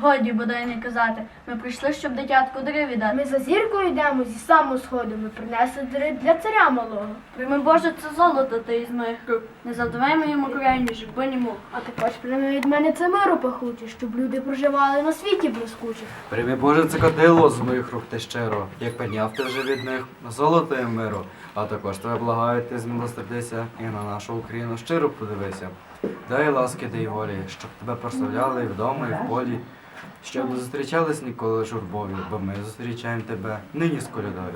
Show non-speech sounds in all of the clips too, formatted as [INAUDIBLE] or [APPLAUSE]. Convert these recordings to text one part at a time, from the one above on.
годі бодай не казати. Ми прийшли, щоб дитятку дари віддати. Ми за зіркою йдемо зі самого сходу. Ми принесли дари для царя малого. Прийми Боже, це золото ти із моїх рук. Не завдавай моєму країні, журби ні мук. А також прийми від мене це миру пахуче, щоб люди проживали на світі блискуче. Прийми Боже це кадило з моїх рук ти щиро, як підняв ти вже від них золото і миру. А також тебе благаю, ти змилостивдися і на нашу Україну щиро подивися. Дай ласки, дай волі, щоб тебе прославляли і вдома, і в полі. Щоб не зустрічались ніколи журбові, бо ми зустрічаємо тебе нині з колядою.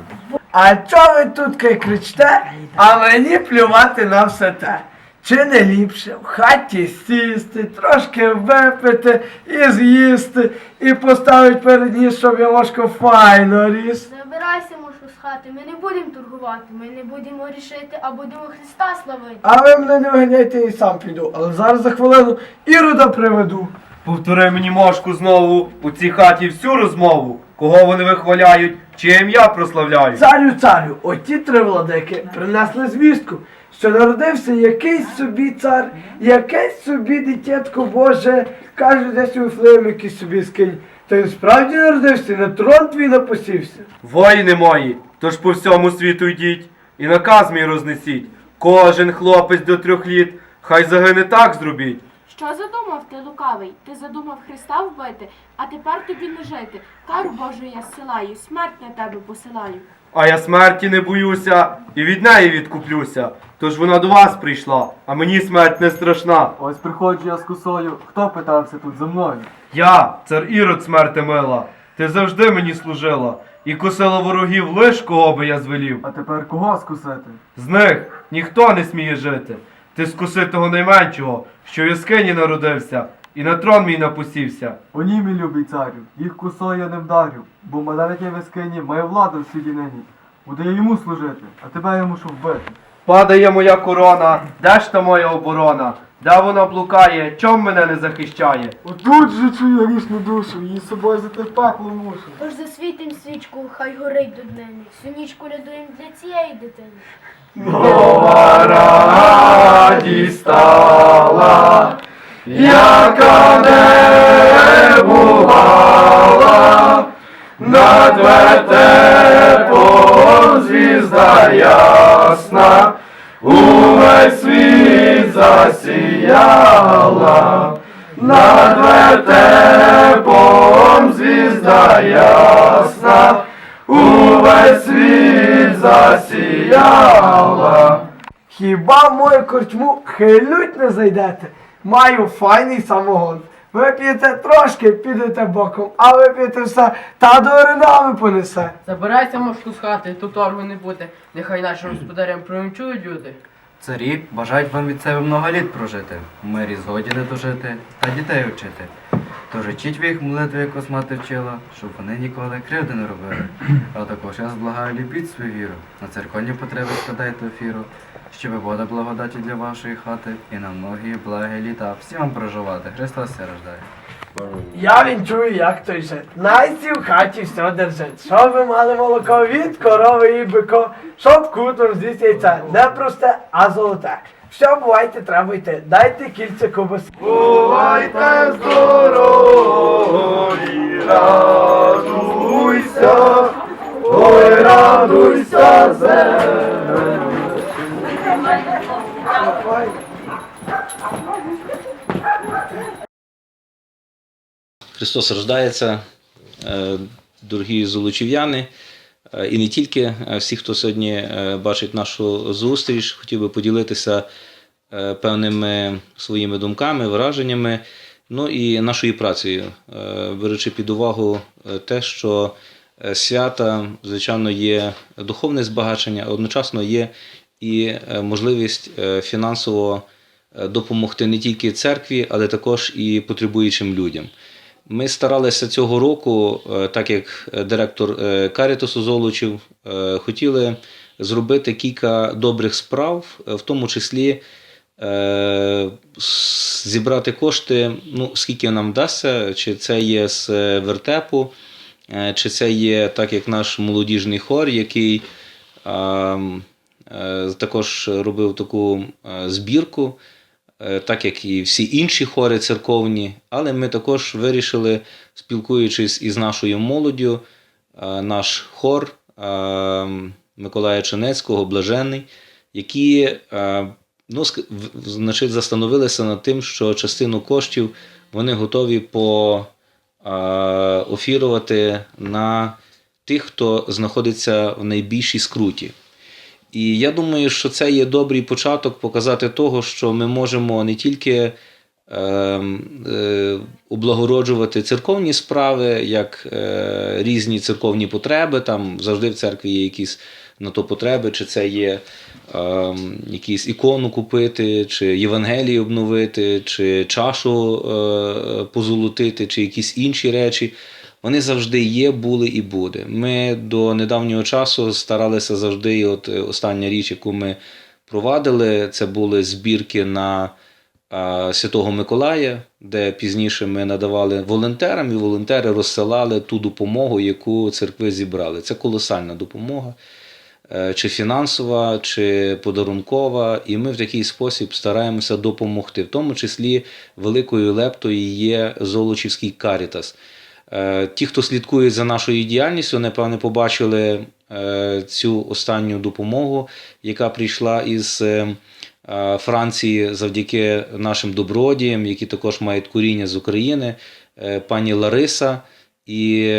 А чого ви тут кай кричте, а мені плювати на все те? Чи не ліпше в хаті сісти, трошки випити і з'їсти, і поставить перед ніс, щоб я ложко файно ріс. Забирайся, мушу з хати, ми не будемо торгувати, ми не будемо рішити, а будемо Христа славити. А ви мене не виганяйте і сам піду, але зараз за хвилину Ірода приведу. Повтори мені мошку знову у цій хаті всю розмову. Кого вони вихваляють, чиє ім'я прославляють. Царю, царю, оті три владики принесли звістку, що народився якийсь собі цар, якесь собі дитятко Боже, кажуть, десь у Вифлеєм якийсь собі скинь. Та він справді народився, на трон твій напосівся. Воїни мої, тож по всьому світу йдіть і наказ мій рознесіть. Кожен хлопець до трьох літ, хай загине так зробіть. Що задумав ти, лукавий? Ти задумав Христа вбити, а тепер тобі не жити. Кару Божу я зсилаю, смерть на тебе посилаю. А я смерті не боюся і від неї відкуплюся. Тож вона до вас прийшла, а мені смерть не страшна. Ось приходжу я з косою. Хто питався тут за мною? Я, цар Ірод смерти мила, ти завжди мені служила, і косила ворогів лиш кого би я звелів. А тепер кого скусити? З них ніхто не сміє жити. Ти скуси того найменшого, що в яскині народився, і на трон мій напусівся. О ні, мій любий царю, їх косою я не вдарю, бо маленький вискині має влада в світі нині. Буду я йому служити, а тебе я мушу вбити. Падає моя корона, де ж та моя оборона? Де вона блукає, чом мене не захищає? Отут же чую грішну душу, її з собою за те пекло мушу. Тож засвітим свічку, хай горить до днини. Всю ніч колядуємо для цієї дитини. Нова радість стала, яка не бувала, над вертепом звізда ясна, увесь світ засіяла, над вертепом звізда ясна, увесь світ засіяла. Хіба в мою корчму хилють не зайдете? Маю файний самогон. Вип'єте трошки, підете боком, а вип'єте все, та до оренами понесе. Забирайся мошку з хати, тут торгу не буде. Нехай нашим господарям промчують люди. Царі бажають вам від себе много літ прожити, в мирі згоді не дожити та дітей вчити. Тож учіть ви їх молитви, як вас мати вчила, щоб вони ніколи кривди не робили. [CLEARS THROAT] А також я вас благаю, любіть свою віру, на церковні потреби складайте офіру, щоб вода благодаті для вашої хати і на многі благі літа всі вам проживати. Христос се рождає. Я він чую, як той жит. Найсі в хаті все держить. Щоб ви мали молоко від корови і бико, щоб кутом з'їсть яйце. Не просте, а золоте. Все, бувайте, треба йти. Дайте кільце ковбаси. Бувайте здорові, радуйся, ой, радуйся, землю. Христос рождається, е, дорогі золочів'яни, і не тільки е, всі, хто сьогодні е, бачить нашу зустріч, хотів би поділитися е, певними своїми думками, враженнями, ну і нашою працею, беручи під увагу те, що свята, звичайно, є духовне збагачення, а одночасно є і можливість фінансово допомогти не тільки церкві, але також і потребуючим людям. Ми старалися цього року, е, так як директор е, Карітасу Золочів, е, хотіли зробити кілька добрих справ, е, в тому числі е, зібрати кошти, ну, скільки нам вдасться, чи це є з е, вертепу, е, чи це є так як наш молодіжний хор, який е, також робив таку е, збірку, е, так як і всі інші хори церковні, але ми також вирішили, спілкуючись із нашою молоддю, е, наш хор е, Миколая Ченецького, Блаженний, які е, ну, значить, застановилися над тим, що частину коштів вони готові по е, офірувати на тих, хто знаходиться в найбільшій скруті. І я думаю, що це є добрий початок показати того, що ми можемо не тільки е, е, облагороджувати церковні справи, як е, різні церковні потреби. Там завжди в церкві є якісь на то потреби, чи це є е, якісь ікону купити, чи Євангелії обновити, чи чашу е, позолотити, чи якісь інші речі. Вони завжди є, були і буде. Ми до недавнього часу старалися завжди, от е, остання річ, яку ми провадили, це були збірки на Святого Миколая, де пізніше ми надавали волонтерам, і волонтери розсилали ту допомогу, яку церкви зібрали. Це колосальна допомога, е, чи фінансова, чи подарункова. І ми в такий спосіб стараємося допомогти. В тому числі великою лептою є Золочівський Карітас. Е, Ті, хто слідкує за нашою діяльністю, напевне, побачили е, цю останню допомогу, яка прийшла із е, Франції завдяки нашим добродіям, які також мають коріння з України, пані Лариса і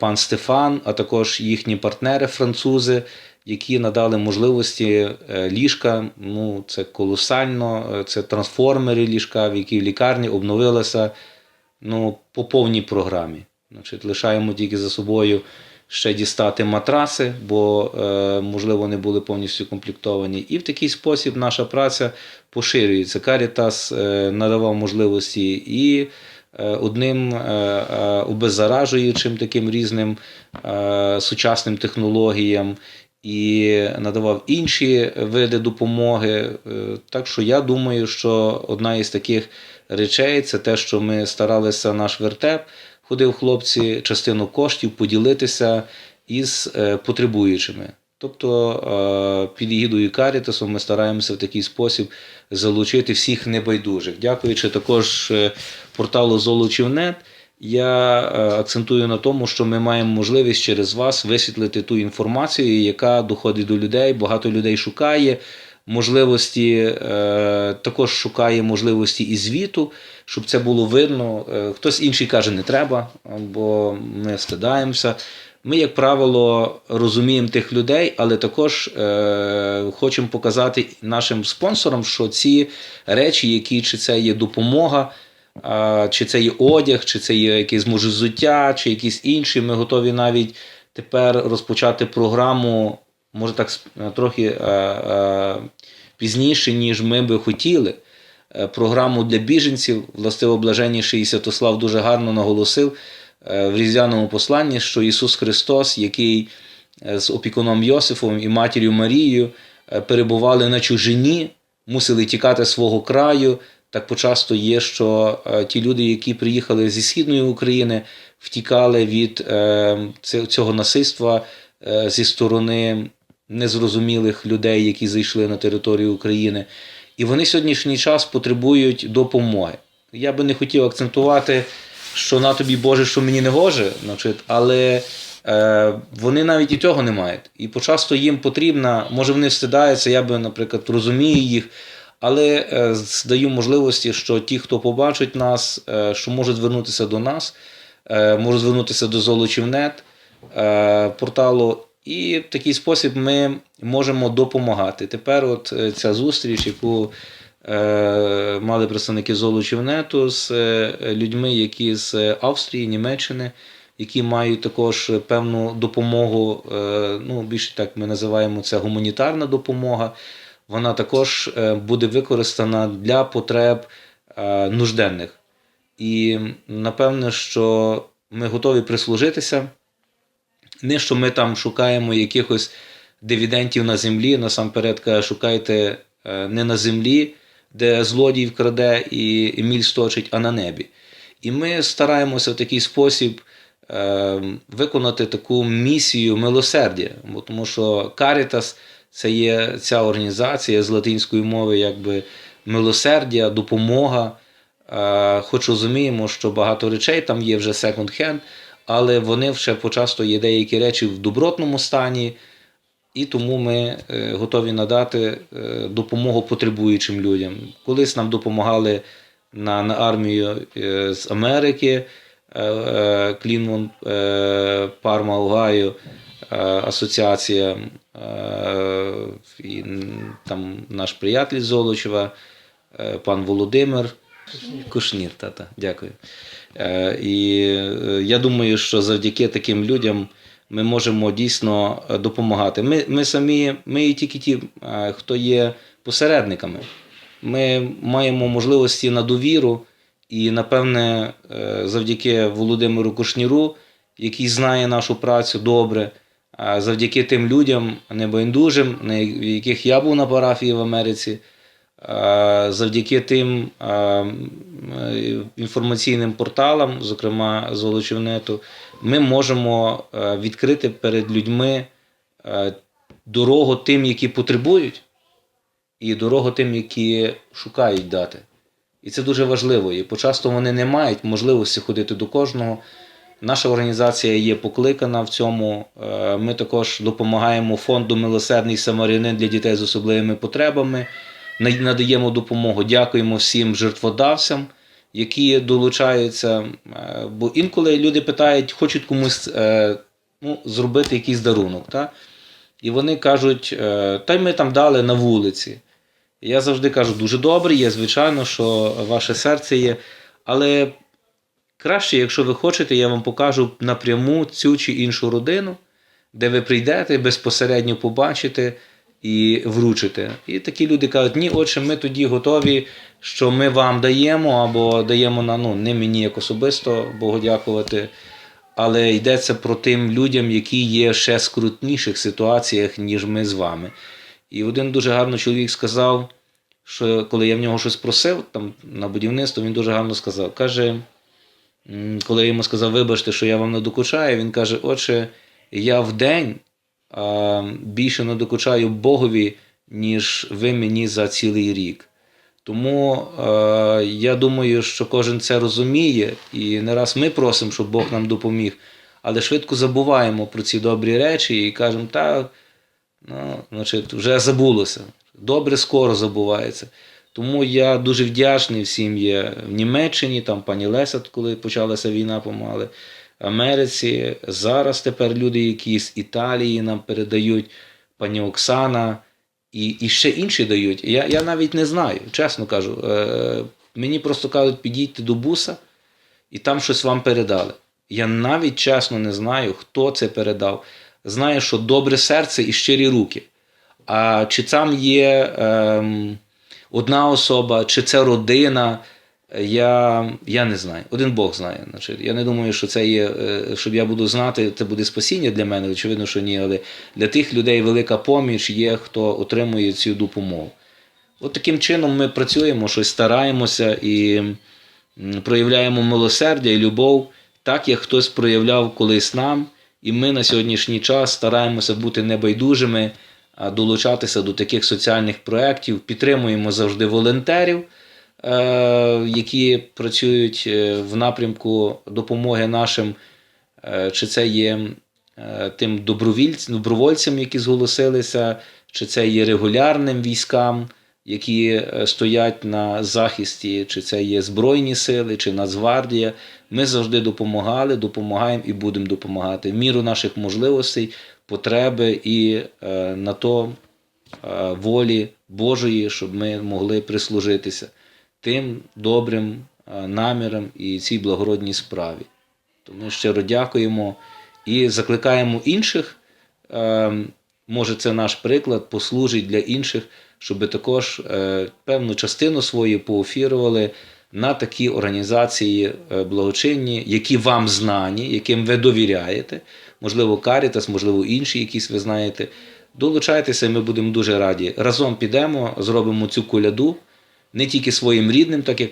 пан Стефан, а також їхні партнери французи, які надали можливості ліжка. Ну, це колосально, це трансформери ліжка, в які в лікарні обновилася ну, по повній програмі. Значить, лишаємо тільки за собою ще дістати матраси, бо, е, можливо, вони були повністю комплектовані. І в такий спосіб наша праця поширюється. Карітас е, надавав можливості і е, одним обеззаражуючим таким різним сучасним технологіям. І надавав інші види допомоги. Так що я думаю, що одна із таких речей це те, що ми старалися наш вертеп, ходив хлопці, частину коштів поділитися із е, потребуючими. Тобто е, під егідою Карітасу ми стараємося в такий спосіб залучити всіх небайдужих. Дякуючи також е, порталу Золочівнет, я акцентую на тому, що ми маємо можливість через вас висвітлити ту інформацію, яка доходить до людей. Багато людей шукає можливості, е, також шукає можливості і звіту, щоб це було видно. Е, Хтось інший каже, не треба, бо ми стидаємося. Ми, як правило, розуміємо тих людей, але також е, хочемо показати нашим спонсорам, що ці речі, які чи це є допомога, а, чи це є одяг, чи це є якесь може взуття, чи якісь інші. Ми готові навіть тепер розпочати програму, може так трохи е, е, пізніше, ніж ми би хотіли. Е, Програму для біженців, властиво блаженніший Святослав дуже гарно наголосив е, в різдвяному посланні, що Ісус Христос, який е, з опікуном Йосифом і матір'ю Марією е, перебували на чужині, мусили тікати свого краю. Так почасто є, що е, ті люди, які приїхали зі східної України, втікали від е, цього насильства е, зі сторони незрозумілих людей, які зайшли на територію України. І вони сьогоднішній час потребують допомоги. Я би не хотів акцентувати, що на тобі Боже, що мені не гоже, значить, але е, вони навіть і цього не мають. І почасто їм потрібна, може вони встидаються, я би, наприклад, розумію їх, але е, здаю можливості, що ті, хто побачить нас, е, що можуть звернутися до нас, е, можуть звернутися до Золочівнет е, порталу. І в такий спосіб ми можемо допомагати. Тепер, от е, ця зустріч, яку е, мали представники Золочівнету з е, людьми, які з Австрії, Німеччини, які мають також певну допомогу. Ну, більше так ми називаємо це гуманітарна допомога. Вона також буде використана для потреб нужденних. І напевне, що ми готові прислужитися. Не що ми там шукаємо якихось дивідентів на землі, насамперед каже, шукайте е, не на землі, де злодій вкраде і міль сточить, а на небі. І ми стараємося в такий спосіб е, виконати таку місію милосердя, тому що Карітас Це є ця організація з латинської мови, якби милосердя, допомога. Е, Хоч розуміємо, що багато речей там є вже секонд-хенд, але вони вже почасто є деякі речі в добротному стані, і тому ми е, готові надати е, допомогу потребуючим людям. Колись нам допомагали на, на армію е, з Америки, Клінмон, Парма, Огайо, асоціація, і там наш приятель Золочева, пан Володимир. Кушнір, тата, дякую. Е, і е, я думаю, що завдяки таким людям ми можемо дійсно е, допомагати. Ми, ми самі, ми і тільки ті, е, хто є посередниками. Ми маємо можливості на довіру, і, напевне, завдяки Володимиру Кушніру, який знає нашу працю добре, завдяки тим людям небайдужим, на яких я був на парафії в Америці, завдяки тим е, е, інформаційним порталам, зокрема Золочівнету, ми можемо е, відкрити перед людьми е, дорогу тим, які потребують, і дорогу тим, які шукають дати. І це дуже важливо. І почасто вони не мають можливості ходити до кожного. Наша організація є покликана в цьому. Е, Ми також допомагаємо фонду Милосердний Самарянин для дітей з особливими потребами. Надаємо допомогу. Дякуємо всім жертводавцям, які долучаються. Е, Бо інколи люди питають, хочуть комусь е, ну, зробити якийсь дарунок. Та? І вони кажуть, е, та й ми там дали на вулиці. Я завжди кажу, дуже добре, є, звичайно, що ваше серце є. Але краще, якщо ви хочете, я вам покажу напряму цю чи іншу родину, де ви прийдете, безпосередньо побачите і вручите. І такі люди кажуть, ні, отче, ми тоді готові, що ми вам даємо, або даємо на ну, не мені як особисто, Богу дякувати. Але йдеться про тим людям, які є ще скрутніших ситуаціях, ніж ми з вами. І один дуже гарно чоловік сказав, що коли я в нього щось просив там, на будівництво, він дуже гарно сказав. Каже, коли я йому сказав, вибачте, що я вам надокучаю, він каже: Отче, я в день більше надокучаю Богові, ніж ви мені за цілий рік. Тому е, я думаю, що кожен це розуміє, і не раз ми просимо, щоб Бог нам допоміг, але швидко забуваємо про ці добрі речі і кажемо, так, ну, значить, вже забулося. Добре скоро забувається. Тому я дуже вдячний всім є в Німеччині, там пані Леся, коли почалася війна, помагали. Америці. Зараз тепер люди, які з Італії нам передають, пані Оксана і, і ще інші дають. Я, я навіть не знаю, чесно кажу. Е, мені просто кажуть, підійдьте до буса і там щось вам передали. Я навіть чесно не знаю, хто це передав. Знаю, що добре серце і щирі руки. А чи там є ем, одна особа, чи це родина, я, я не знаю. Один Бог знає. Значить, я не думаю, що це є, е, щоб я буду знати, це буде спасіння для мене, очевидно, що ні, але для тих людей велика поміч є, хто отримує цю допомогу. От таким чином ми працюємо, щось стараємося і проявляємо милосердя і любов, так як хтось проявляв колись нам. І ми на сьогоднішній час стараємося бути небайдужими, долучатися до таких соціальних проєктів, підтримуємо завжди волонтерів, які працюють е, в напрямку допомоги нашим, е, чи це є е, тим добровольцям, які зголосилися, чи це є регулярним військам, які е, стоять на захисті, чи це є Збройні сили, чи Нацгвардія. Ми завжди допомагали, допомагаємо і будемо допомагати в міру наших можливостей, потреби і е, на то е, волі Божої, щоб ми могли прислужитися тим добрим е, намірам і цій благородній справі. То ми щиро дякуємо і закликаємо інших. е, Може, це наш приклад послужить для інших, щоб також е, певну частину свою поофірували на такі організації благочинні, які вам знані, яким ви довіряєте, можливо, Карітас, можливо, інші якісь ви знаєте. Долучайтеся, ми будемо дуже раді. Разом підемо, зробимо цю коляду не тільки своїм рідним, так як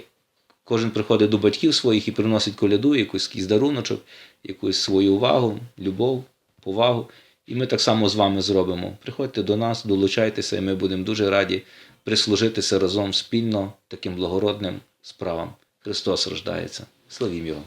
кожен приходить до батьків своїх і приносить коляду, якийсь якийсь даруночок, якусь свою увагу, любов, повагу. І ми так само з вами зробимо. Приходьте до нас, долучайтеся, і ми будемо дуже раді прислужитися разом спільно таким благородним справам. Христос рождається. Славім Його!